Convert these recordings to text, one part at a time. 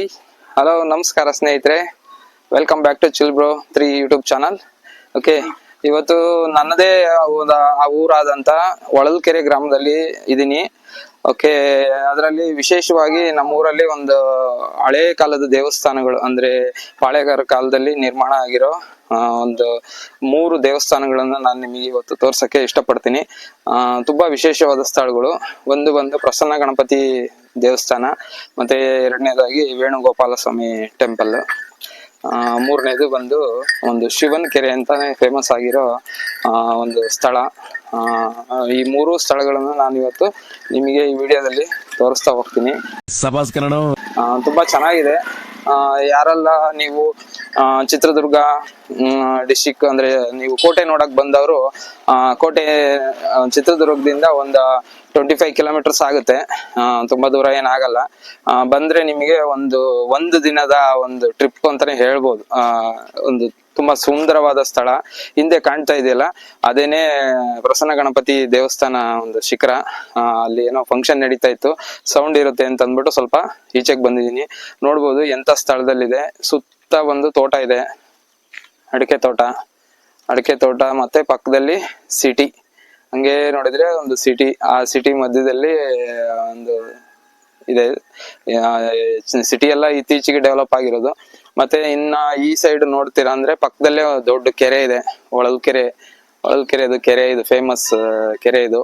Hello ನಮಸ್ಕಾರ ಸ್ನೇಹಿತರೆ. Welcome back to chill bro three YouTube channel okay ಇವತ್ತು ನನ್ನದೇ ಆ ಊರಾದಂತ ಒಳಲ್ಕೆರೆ ಗ್ರಾಮದಲ್ಲಿ ಇದ್ದೀನಿ ಓಕೆ ಅದರಲ್ಲಿ ವಿಶೇಷವಾಗಿ ನಮ್ಮ ಊರಲ್ಲಿ ಒಂದು ಹಳೆ ಕಾಲದ ದೇವಸ್ಥಾನಗಳು, ಅಂದ್ರೆ ಪಾಳೆಗಾರ ಕಾಲದಲ್ಲಿ ನಿರ್ಮಾಣ ಆಗಿರೋ ಒಂದು ಮೂರು ದೇವಸ್ಥಾನಗಳನ್ನ ನಾನು ನಿಮಗೆ ಇವತ್ತು ತೋರ್ಸಕ್ಕೆ ಇಷ್ಟಪಡ್ತೀನಿ. ತುಂಬಾ ವಿಶೇಷವಾದ ಸ್ಥಳಗಳು. ಒಂದು ಬಂದು ಪ್ರಸನ್ನ ಗಣಪತಿ ದೇವಸ್ಥಾನ ಮತ್ತೆ ಎರಡನೇದಾಗಿ ವೇಣುಗೋಪಾಲ ಸ್ವಾಮಿ ಟೆಂಪಲ್ ಮೂರನೇದು ಬಂದು ಒಂದು ಶಿವನ್ ಕೆರೆ ಅಂತಾನೆ ಫೇಮಸ್ ಆಗಿರೋ ಆ, ಒಂದು ಸ್ಥಳ. ಆ, ಈ ಮೂರು ಸ್ಥಳಗಳನ್ನು ನಾನು ಇವತ್ತು ನಿಮಗೆ ಈ ವಿಡಿಯೋದಲ್ಲಿ ತೋರಿಸ್ತಾ ಹೋಗ್ತೀನಿ. ತುಂಬಾ ಚೆನ್ನಾಗಿದೆ. ಯಾರೆಲ್ಲ ನೀವು ಚಿತ್ರದುರ್ಗ ಡಿಸ್ಟಿಕ್ ಅಂದ್ರೆ ನೀವು ಕೋಟೆ ನೋಡಕ್ ಬಂದವರು ಕೋಟೆ ಚಿತ್ರದುರ್ಗದಿಂದ ಒಂದ ಟ್ವೆಂಟಿ ಫೈವ್ ಕಿಲೋಮೀಟರ್ಸ್ ಆಗುತ್ತೆ ತುಂಬಾ ದೂರ ಏನಾಗಲ್ಲ. ಬಂದ್ರೆ ನಿಮಗೆ ಒಂದು ಒಂದು ದಿನದ ಒಂದು ಟ್ರಿಪ್ ಅಂತಾನೆ ಹೇಳ್ಬೋದು. ಒಂದು ತುಂಬಾ ಸುಂದರವಾದ ಸ್ಥಳ ಹಿಂದೆ ಕಾಣ್ತಾ ಇದೆಯಲ್ಲ, ಅದೇನೆ ಪ್ರಸನ್ನ ಗಣಪತಿ ದೇವಸ್ಥಾನ ಒಂದು ಶಿಖರ ಅಲ್ಲಿ ಏನೋ ಫಂಕ್ಷನ್ ನಡೀತಾ ಇತ್ತು ಸೌಂಡ್ ಇರುತ್ತೆ ಅಂತ ಅಂದ್ಬಿಟ್ಟು ಸ್ವಲ್ಪ ಈಚೆಗೆ ಬಂದಿದ್ದೀನಿ. ನೋಡ್ಬೋದು ಎಂತ ಸ್ಥಳದಲ್ಲಿದೆ, ಸುತ್ತ ಒಂದು ತೋಟ ಇದೆ, ಅಡಿಕೆ ತೋಟ ಅಡಿಕೆ ತೋಟ ಮತ್ತೆ ಪಕ್ಕದಲ್ಲಿ ಸಿಟಿ ಹಂಗೆ ನೋಡಿದ್ರೆ ಒಂದು ಸಿಟಿ ಆ ಸಿಟಿ ಮಧ್ಯದಲ್ಲಿ ಒಂದು ಇದೆ ಸಿಟಿ ಎಲ್ಲ ಇತ್ತೀಚೆಗೆ ಡೆವಲಪ್ ಆಗಿರೋದು. ಮತ್ತೆ ಇನ್ನ ಈ ಸೈಡ್ ನೋಡ್ತೀರಾ ಅಂದ್ರೆ ಪಕ್ಕದಲ್ಲೇ ದೊಡ್ಡ ಕೆರೆ ಇದೆ. ಹೊಳಲ್ಕೆರೆ ಕೆರೆ ಇದು ಕೆರೆ ಇದು ಫೇಮಸ್ ಕೆರೆ ಇದು.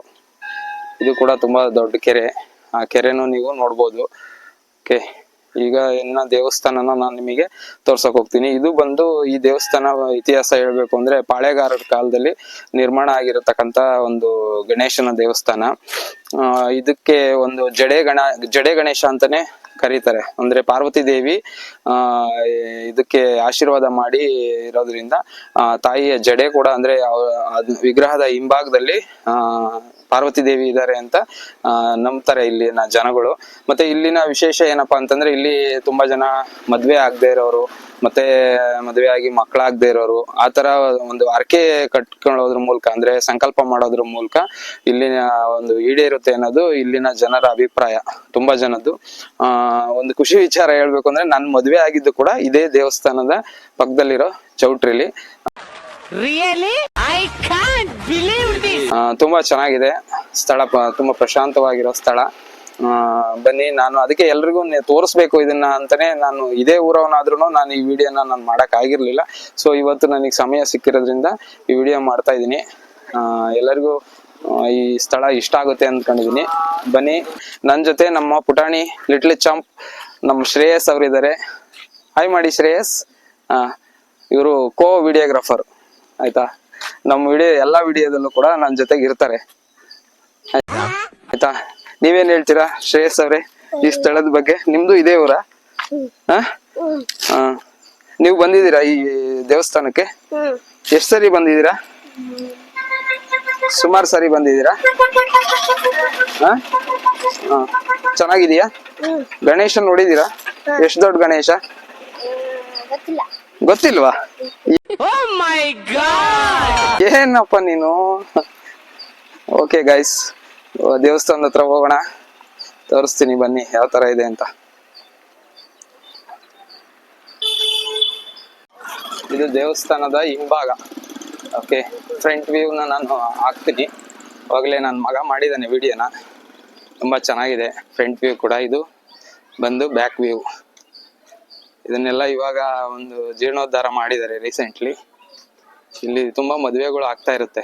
ಇದು ಕೂಡ ತುಂಬಾ ದೊಡ್ಡ ಕೆರೆ. ಆ ಕೆರೆನೂ ನೀವು ನೋಡ್ಬೋದು. ಓಕೆ ಈಗ ಇನ್ನ ದೇವಸ್ಥಾನನ ನಾನು ನಿಮಗೆ ತೋರ್ಸಕ್ ಹೋಗ್ತೀನಿ. ಇದು ಬಂದು ಈ ದೇವಸ್ಥಾನ ಇತಿಹಾಸ ಹೇಳ್ಬೇಕು ಅಂದ್ರೆ ಪಾಳೆಗಾರರ ಕಾಲದಲ್ಲಿ ನಿರ್ಮಾಣ ಆಗಿರತಕ್ಕಂತ ಒಂದು ಗಣೇಶನ ದೇವಸ್ಥಾನ. ಇದಕ್ಕೆ ಒಂದು ಜಡೆ ಗಣ, ಜಡೆ ಗಣೇಶ ಅಂತಾನೆ ಕರೀತಾರೆ. ಅಂದ್ರೆ ಪಾರ್ವತಿ ದೇವಿ ಇದಕ್ಕೆ ಆಶೀರ್ವಾದ ಮಾಡಿ ಇರೋದ್ರಿಂದ ತಾಯಿಯ ಜಡೆ ಕೂಡ ಅಂದ್ರೆ ಅದ್ ವಿಗ್ರಹದ ಹಿಂಭಾಗದಲ್ಲಿ, ಆ ಪಾರ್ವತಿ ದೇವಿ ಇದ್ದಾರೆ ಅಂತ ನಂಬ್ತಾರೆ ಇಲ್ಲಿನ ಜನಗಳು. ಮತ್ತೆ ಇಲ್ಲಿನ ವಿಶೇಷ ಏನಪ್ಪಾ ಅಂತಂದ್ರೆ ಇಲ್ಲಿ ತುಂಬಾ ಜನ ಮದ್ವೆ ಆಗದೆ ಇರೋರು, ಮತ್ತೆ ಮದುವೆ ಆಗಿ ಮಕ್ಕಳಾಗದೆ ಇರೋರು, ಆ ತರ ಒಂದು ಅರ್ಕೆ ಕಟ್ಕೊಳ್ಳೋದ್ರ ಮೂಲಕ ಅಂದ್ರೆ ಸಂಕಲ್ಪ ಮಾಡೋದ್ರ ಮೂಲಕ ಇಲ್ಲಿನ ಒಂದು ಈಡೇರುತ್ತೆ ಅನ್ನೋದು ಇಲ್ಲಿನ ಜನರ ಅಭಿಪ್ರಾಯ, ತುಂಬಾ ಜನದ್ದು. ಆ, ಒಂದು ಖುಷಿ ವಿಚಾರ ಹೇಳ್ಬೇಕು ಅಂದ್ರೆ ನನ್ ಮದ್ವೆ ಆಗಿದ್ದು ಕೂಡ ಇದೇ ದೇವಸ್ಥಾನದ ಪಕ್ಕದಲ್ಲಿರೋ ಚೌಟ್ರಿಲಿ. Really? I this! ಆ, ತುಂಬಾ ಚೆನ್ನಾಗಿದೆ. ಸ್ಥಳ ಪ- ತುಂಬಾ ಪ್ರಶಾಂತವಾಗಿರೋ ಸ್ಥಳ. ಬನ್ನಿ ನಾನು ಅದಕ್ಕೆ ಎಲ್ರಿಗೂ ತೋರಿಸ್ಬೇಕು ಇದನ್ನ ಅಂತಾನೆ ನಾನು ಇದೇ ಊರವನಾದ್ರೂ ನಾನು ಈ ವಿಡಿಯೋನ ನಾನು ಮಾಡಕ್ ಆಗಿರ್ಲಿಲ್ಲ ಸೊ ಇವತ್ತು ನನಗೆ ಸಮಯ ಸಿಕ್ಕಿರೋದ್ರಿಂದ ಈ ವಿಡಿಯೋ ಮಾಡ್ತಾ ಇದ್ದೀನಿ. ಎಲ್ಲರಿಗೂ ಈ ಸ್ಥಳ ಇಷ್ಟ ಆಗುತ್ತೆ ಅಂದ್ಕೊಂಡಿದೀನಿ ಬನ್ನಿ ನನ್ನ ಜೊತೆ ನಮ್ಮ ಪುಟಾಣಿ ಲಿಟ್ಲ್ ಚಾಂಪ್ ನಮ್ಮ ಶ್ರೇಯಸ್ ಅವರಿದ್ದಾರೆ. ಹಾಯ್ ಮಾಡಿ ಶ್ರೇಯಸ್. ಇವರು ಕೋ ವಿಡಿಯೋಗ್ರಾಫರ್ ಆಯ್ತಾ? ನಮ್ಮ ವಿಡಿಯೋ, ಎಲ್ಲಾ ವಿಡಿಯೋದಲ್ಲೂ ಕೂಡ ನನ್ನ ಜೊತೆಗೆ ಇರ್ತಾರೆ. ಆಯ್ತಾ? ನೀವೇನ್ ಹೇಳ್ತೀರಾ, ಶ್ರೇಯಸ್ ಅವ್ರೆ, ಈ ಸ್ಥಳದ ಬಗ್ಗೆ? ನಿಮ್ದು ಇದೇ ಊರ? ನೀವು ಬಂದಿದ್ದೀರಾ ಈ ದೇವಸ್ಥಾನಕ್ಕೆ? ಎಷ್ಟ್ ಸರಿ ಬಂದಿದ್ದೀರಾ? ಸುಮಾರು ಸರಿ ಬಂದಿದ್ದೀರಾ? ಚೆನ್ನಾಗಿದೀಯಾ ಗಣೇಶ ನೋಡಿದೀರಾ ಎಷ್ಟು ದೊಡ್ಡ ಗಣೇಶ? ಗೊತ್ತಿಲ್ವಾ? Oh ಮೈ ಗಾಡ್ ಏನಪ್ಪ ನೀನು? ಓಕೆ ಗೈಸ್ ದೇವಸ್ಥಾನದ ಹತ್ರ ಹೋಗೋಣ. ತೋರಿಸ್ತೀನಿ, ಬನ್ನಿ, ಯಾವ ತರ ಇದೆ ಅಂತ. ಇದು ದೇವಸ್ಥಾನದ ಹಿಂಭಾಗ. ಓಕೆ ಫ್ರಂಟ್ ವ್ಯೂನ ನಾನು ಹಾಕ್ತೀನಿ. ಅವಾಗಲೇ ನನ್ನ ಮಗ ಮಾಡಿದ್ದಾನೆ ವಿಡಿಯೋನ ತುಂಬಾ ಚೆನ್ನಾಗಿದೆ. ಫ್ರಂಟ್ ವ್ಯೂ ಕೂಡ ಇದು. ಬಂದು ಬ್ಯಾಕ್ ವ್ಯೂ ಇದನ್ನೆಲ್ಲ ಇವಾಗ ಒಂದು ಜೀರ್ಣೋದ್ಧಾರ ಮಾಡಿದ್ದಾರೆ ರೀಸೆಂಟ್ಲಿ ಇಲ್ಲಿ ತುಂಬಾ ಮದುವೆಗಳು ಆಗ್ತಾ ಇರುತ್ತೆ.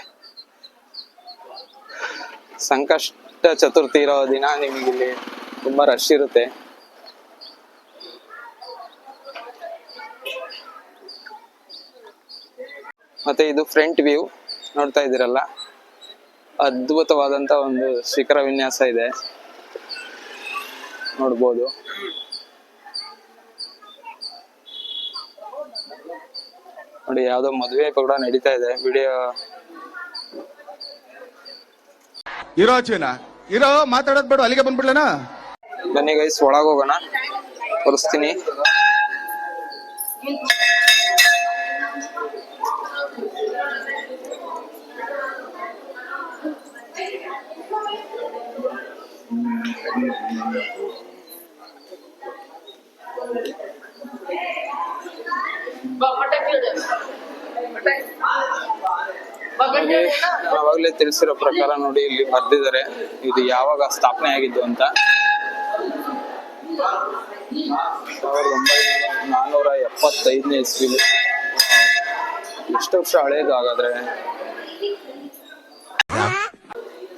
ಸಂಕಷ್ಟ ಚತುರ್ಥಿ ಇರೋ ದಿನ ನಿಮಗೆ ಇಲ್ಲಿ ತುಂಬಾ ರಶ್ ಇರುತ್ತೆ. ಮತ್ತೆ ಇದು ಫ್ರಂಟ್ ವ್ಯೂ ನೋಡ್ತಾ ಇದ್ದೀರಲ್ಲ? ಅದ್ಭುತವಾದಂತ ಒಂದು ಶಿಖರ ವಿನ್ಯಾಸ ಇದೆ. ನೋಡ್ಬೋದು. ನೋಡಿ ಯಾವ್ದೋ ಮದುವೆ ಕೂಡ ನಡೀತಾ ಇದೆ ವಿಡಿಯೋ ಇರೋ ಚೀನಾ ಇರೋ ಮಾತಾಡೋದ್ ಬೇಡ ಅಲ್ಲಿಗೆ ಬಂದ್ಬಿಡ್ಲೇನಾ? ಬನ್ನಿ ಗೈಸ್ ಒಳಗ್ ಹೋಗೋಣ. ತೋರಿಸ್ತೀನಿ. ಹಾಗೆ ಆವಾಗಲೇ ತಿಳಿಸಿರೋ ಪ್ರಕಾರ ನೋಡಿ, ಇಲ್ಲಿ ಬರ್ದಿದ್ದಾರೆ. ಇದು ಯಾವಾಗ ಸ್ಥಾಪನೆ ಆಗಿದ್ದು ಅಂತ. ಸಾವಿರದ ಒಂಬೈನೂರ ನಾನ್ನೂರ ಎಪ್ಪತ್ತೈದನೇ ಇಸ್ವಿಲಿ. ಎಷ್ಟು ವರ್ಷ ಹಳೇದು ಹಾಗಾದ್ರೆ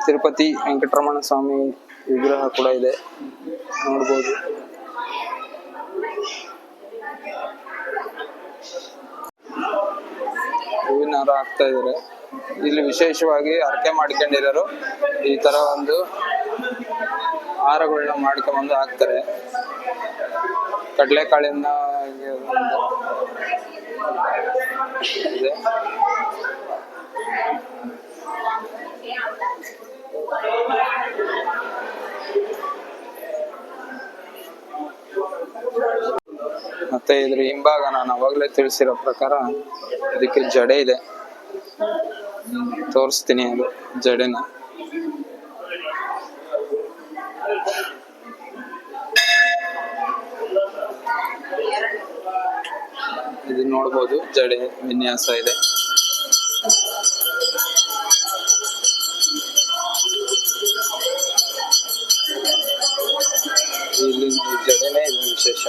ತಿರುಪತಿ ವೆಂಕಟರಮಣ ಸ್ವಾಮಿ ವಿಗ್ರಹ ಕೂಡ ಇದೆ. ನೋಡ್ಬೋದು. ಹೂವಿನ ಹಾರ ಹಾಕ್ತಾ ಇದಾರೆ ಇಲ್ಲಿ ವಿಶೇಷವಾಗಿ ಹರಕೆ ಮಾಡ್ಕೊಂಡಿರೋರು ಈ ತರ ಒಂದು ಹಾರಗಳನ್ನ ಮಾಡ್ಕೊಂಡ್ಬಂದು ಹಾಕ್ತಾರೆ. ಕಡಲೆಕಾಳಿಂದ ಹಾಗೆ ಇದೆ. ಮತ್ತೆ ಇದ್ರ ಹಿಂಭಾಗ ನಾನು ಅವಾಗಲೇ ತಿಳಿಸಿರೋ ಪ್ರಕಾರ ಇದಕ್ಕೆ ಜಡೆ ಇದೆ. ತೋರಿಸ್ತೀನಿ ಅದು ಜಡೆನ. ಇದು ನೋಡ್ಬೋದು ಜಡೆ ವಿನ್ಯಾಸ ಇದೆ. ಇಲ್ಲಿ ಜಡೆನೇ ಇದು ವಿಶೇಷ.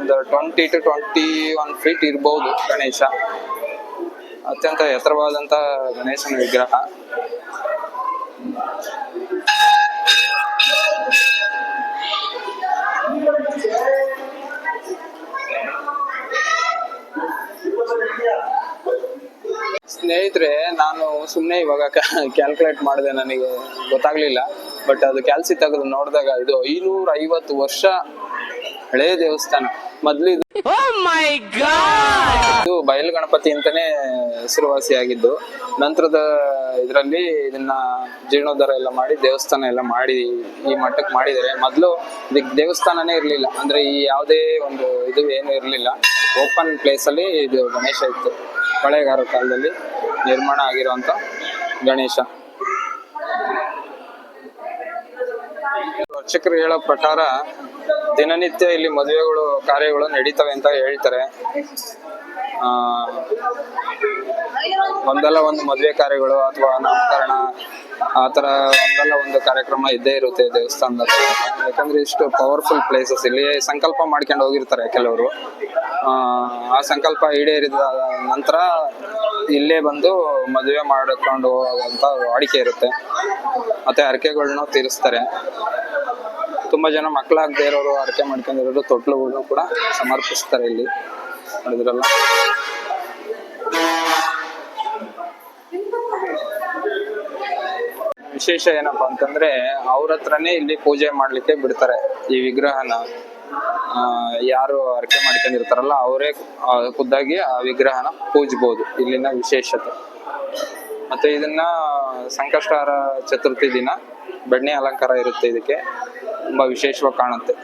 ಒಂದು twenty two twenty one feet ಇರ್ಬೋದು ಗಣೇಶ. ಅತ್ಯಂತ ಎತ್ತರವಾದಂತ ಗಣೇಶನ ವಿಗ್ರಹ. ಸ್ನೇಹಿತರೆ, ನಾನು ಸುಮ್ಮನೆ ಇವಾಗ ಕ್ಯಾಲ್ಕುಲೇಟ್ ಮಾಡಿದೆ, ನನಗೆ ಗೊತ್ತಾಗ್ಲಿಲ್ಲ. ಬಟ್ ಅದು ಕ್ಯಾಲ್ಸಿ ತೆಗೆದು ನೋಡಿದಾಗ ಇದು ಐನೂರ ಐವತ್ತು ವರ್ಷ ಹಳೇ ದೇವಸ್ಥಾನ. ಮೊದ್ಲು ಇದು Oh! ಇದು ಬಯಲು ಗಣಪತಿ ಅಂತಾನೆ ಹೆಸರುವಾಸಿಯಾಗಿದ್ದು ನಂತರದ ಇದರಲ್ಲಿ ಇದನ್ನ ಜೀರ್ಣೋದ್ಧಾರ ಎಲ್ಲ ಮಾಡಿ ದೇವಸ್ಥಾನ ಎಲ್ಲ ಮಾಡಿ ಈ ಮಟ್ಟಕ್ಕೆ ಮಾಡಿದ್ದಾರೆ. ಮೊದಲು ಇದಕ್ಕೆ ದೇವಸ್ಥಾನನೇ ಇರಲಿಲ್ಲ. ಅಂದ್ರೆ ಈ ಯಾವುದೇ ಒಂದು ಇದು ಏನು ಇರಲಿಲ್ಲ. ಓಪನ್ ಪ್ಲೇಸ್ ಅಲ್ಲಿ ಇದು ಗಣೇಶ ಇತ್ತು. ಮಳೆಗಾರ ಕಾಲದಲ್ಲಿ ನಿರ್ಮಾಣ ಆಗಿರುವಂತ ಗಣೇಶ. ಅರ್ಚಕರು ಹೇಳೋ ಪ್ರಕಾರ ದಿನನಿತ್ಯ ಇಲ್ಲಿ ಮದುವೆಗಳು, ಕಾರ್ಯಗಳು ನಡೀತವೆ ಅಂತ ಹೇಳ್ತಾರೆ. ಆ, ಒಂದಲ್ಲ ಒಂದು ಮದುವೆ ಕಾರ್ಯಗಳು ಅಥವಾ ನಾಮಕರಣ, ಆ ತರ ಒಂದಲ್ಲ ಒಂದು ಕಾರ್ಯಕ್ರಮ ಇದ್ದೇ ಇರುತ್ತೆ ದೇವಸ್ಥಾನದ. ಯಾಕಂದ್ರೆ ಇಷ್ಟು ಪವರ್ಫುಲ್ ಪ್ಲೇಸಸ್ ಇಲ್ಲಿ ಸಂಕಲ್ಪ ಮಾಡ್ಕೊಂಡು ಹೋಗಿರ್ತಾರೆ ಕೆಲವರು. ಆ ಆ ಸಂಕಲ್ಪ ಈಡೇರಿದ ನಂತರ ಇಲ್ಲೇ ಬಂದು ಮದುವೆ ಮಾಡಿಕೊಂಡು ಹೋಗುವಂತ ವಾಡಿಕೆ ಇರುತ್ತೆ. ಮತ್ತೆ ಅರಕೆಗಳನ್ನ ತೀರಿಸ್ತಾರೆ. ತುಂಬಾ ಜನ ಮಕ್ಕಳಾಗದೇ ಇರೋರು, ಹರಕೆ ಮಾಡ್ಕೊಂಡಿರೋರು ತೊಟ್ಲುಗಳನ್ನು ಕೂಡ ಸಮರ್ಪಿಸ್ತಾರೆ ಇಲ್ಲಿ. ನೋಡಿದ್ರಲ್ಲ? ವಿಶೇಷ ಏನಪ್ಪಾ ಅಂತಂದ್ರೆ, ಅವ್ರ ಹತ್ರನೇ ಇಲ್ಲಿ ಪೂಜೆ ಮಾಡ್ಲಿಕ್ಕೆ ಬಿಡ್ತಾರೆ. ಈ ವಿಗ್ರಹನ ಯಾರು ಹರಕೆ ಮಾಡ್ಕೊಂಡಿರ್ತಾರಲ್ಲ, ಅವರೇ ಖುದ್ದಾಗಿ ಆ ವಿಗ್ರಹನ ಪೂಜ್ಬೋದು ಇಲ್ಲಿನ ವಿಶೇಷತೆ. ಮತ್ತೆ ಇದನ್ನ ಸಂಕಷ್ಟಹಾರ ಚತುರ್ಥಿ ದಿನ, ಬೆಣ್ಣೆ ಅಲಂಕಾರ ಇರುತ್ತೆ ಇದಕ್ಕೆ. ತುಂಬಾ ವಿಶೇಷವಾಗಿ ಕಾಣುತ್ತೆ.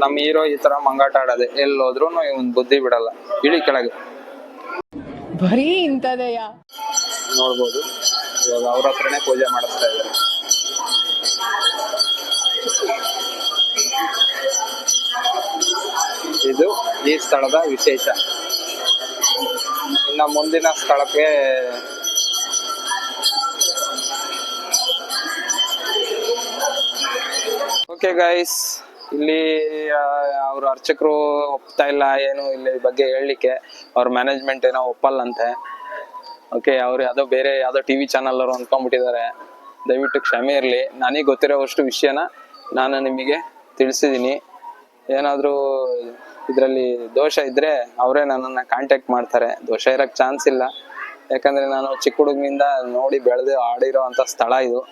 ನಮ್ಮ ಹೀರೋ ಈ ತರ ಮಂಗಾಟ ಆಡೋದೆ ಎಲ್ಲಿ ಹೋದ್ರು ಇವನ್ ಬುದ್ಧಿ ಬಿಡಲ್ಲ. ಇಳಿ ಕೆಳಗೆ. ಬರೀ ಇಂಥದೆಯ? ನೋಡ್ಬೋದು. ಇವಾಗ ಅವ್ರ ಹತ್ರನೇ ಪೂಜೆ ಮಾಡಿಸ್ತಾ ಇದ್ದಾರೆ. ಇದು ಈ ಸ್ಥಳದ ವಿಶೇಷ. ಇನ್ನ ಮುಂದಿನ ಸ್ಥಳಕ್ಕೆ ಓಕೆ ಗೈಸ್ ಇಲ್ಲಿ ಅವ್ರ ಅರ್ಚಕರು ಒಪ್ತಾ ಇಲ್ಲ, ಏನು ಇಲ್ಲಿ ಬಗ್ಗೆ ಹೇಳಲಿಕ್ಕೆ. ಅವ್ರ ಮ್ಯಾನೇಜ್ಮೆಂಟ್ ಏನೋ ಒಪ್ಪಲ್ಲಂತೆ. ಓಕೆ ಅವ್ರು ಯಾವುದೋ ಬೇರೆ ಯಾವ್ದೋ ಟಿವಿ ಚಾನಲ್ ಅವರು ಅನ್ಕೊಂಡ್ಬಿಟ್ಟಿದ್ದಾರೆ. ದಯವಿಟ್ಟು ಕ್ಷಮೆ ಇರಲಿ. ನನಗೆ ಗೊತ್ತಿರೋವಷ್ಟು ವಿಷಯನ ನಾನು ನಿಮಗೆ ತಿಳಿಸಿದ್ದೀನಿ ಏನಾದರೂ ಇದರಲ್ಲಿ ದೋಷ ಇದ್ರೆ ಅವರೇ ನನ್ನನ್ನು ಕಾಂಟ್ಯಾಕ್ಟ್ ಮಾಡ್ತಾರೆ. ದೋಷ ಇರೋಕ್ಕೆ ಚಾನ್ಸ್ ಇಲ್ಲ. ಯಾಕಂದರೆ ನಾನು ಚಿಕ್ಕ ಹುಡುಗನಿಂದ ನೋಡಿ ಬೆಳೆದು ಆಡಿರೋ ಸ್ಥಳ ಇದು.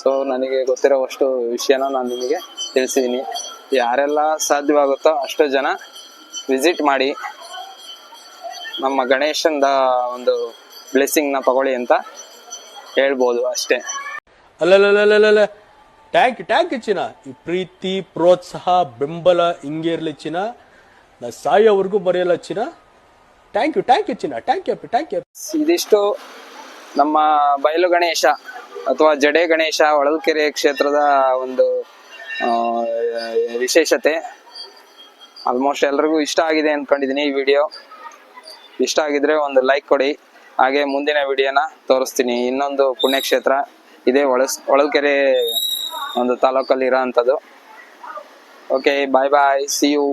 ಸೊ ನನಗೆ ಗೊತ್ತಿರೋವಷ್ಟು ವಿಷಯನ ನಾನು ನಿಮಗೆ ತಿಳಿಸಿದ್ದೀನಿ ಯಾರೆಲ್ಲ ಸಾಧ್ಯವಾಗುತ್ತೋ ಅಷ್ಟು ಜನ ವಿಸಿಟ್ ಮಾಡಿ ನಮ್ಮ ಗಣೇಶಂದ ಒಂದು ಬ್ಲೆಸ್ಸಿಂಗ್ನ ತಗೊಳ್ಳಿ ಅಂತ ಹೇಳ್ಬೋದು ಅಷ್ಟೇ. ಅಲ್ಲಲ್ಲ ಟ್ಯಾಂಕ್ ಟ್ಯಾಂಕ್ ಚಿನ್ನ. ಈ ಪ್ರೀತಿ ಪ್ರೋತ್ಸಾಹ ಬೆಂಬಲ ಹಿಂಗೆ ಇರಲಿ ಚಿನ್ನ. ನಾ ಸಾಯೋವರೆಗೂ ಬರೆಯಲ್ಲ ಚಿನ್ನ. ಟ್ಯಾಂಕ್ ಯು ಟ್ಯಾಂಕ್ ಯು ಚಿನ್ನ. ಟ್ಯಾಂಕ್ ಯು ಟ್ಯಾಂಕ್ ಯು ಇದಿಷ್ಟು ನಮ್ಮ ಬಯಲು ಗಣೇಶ. ಅಥವಾ ಜಡೆ ಗಣೇಶ ಹೊಳಲ್ಕೆರೆ ಕ್ಷೇತ್ರದ ಒಂದು ವಿಶೇಷತೆ. ಆಲ್ಮೋಸ್ಟ್ ಎಲ್ರಿಗೂ ಇಷ್ಟ ಆಗಿದೆ ಅಂದ್ಕೊಂಡಿದ್ದೀನಿ ಈ ವಿಡಿಯೋ ಇಷ್ಟ ಆಗಿದ್ರೆ ಒಂದು ಲೈಕ್ ಕೊಡಿ. ಹಾಗೆ ಮುಂದಿನ ವಿಡಿಯೋನ ತೋರಿಸ್ತೀನಿ. ಇನ್ನೊಂದು ಪುಣ್ಯಕ್ಷೇತ್ರ. ಇದೇ ಹೊಳಸ್, ಹೊಳಲ್ಕೆರೆ ಒಂದು ತಾಲೂಕಲ್ಲಿ ಇರೋ ಅಂಥದ್ದು okay bye bye see you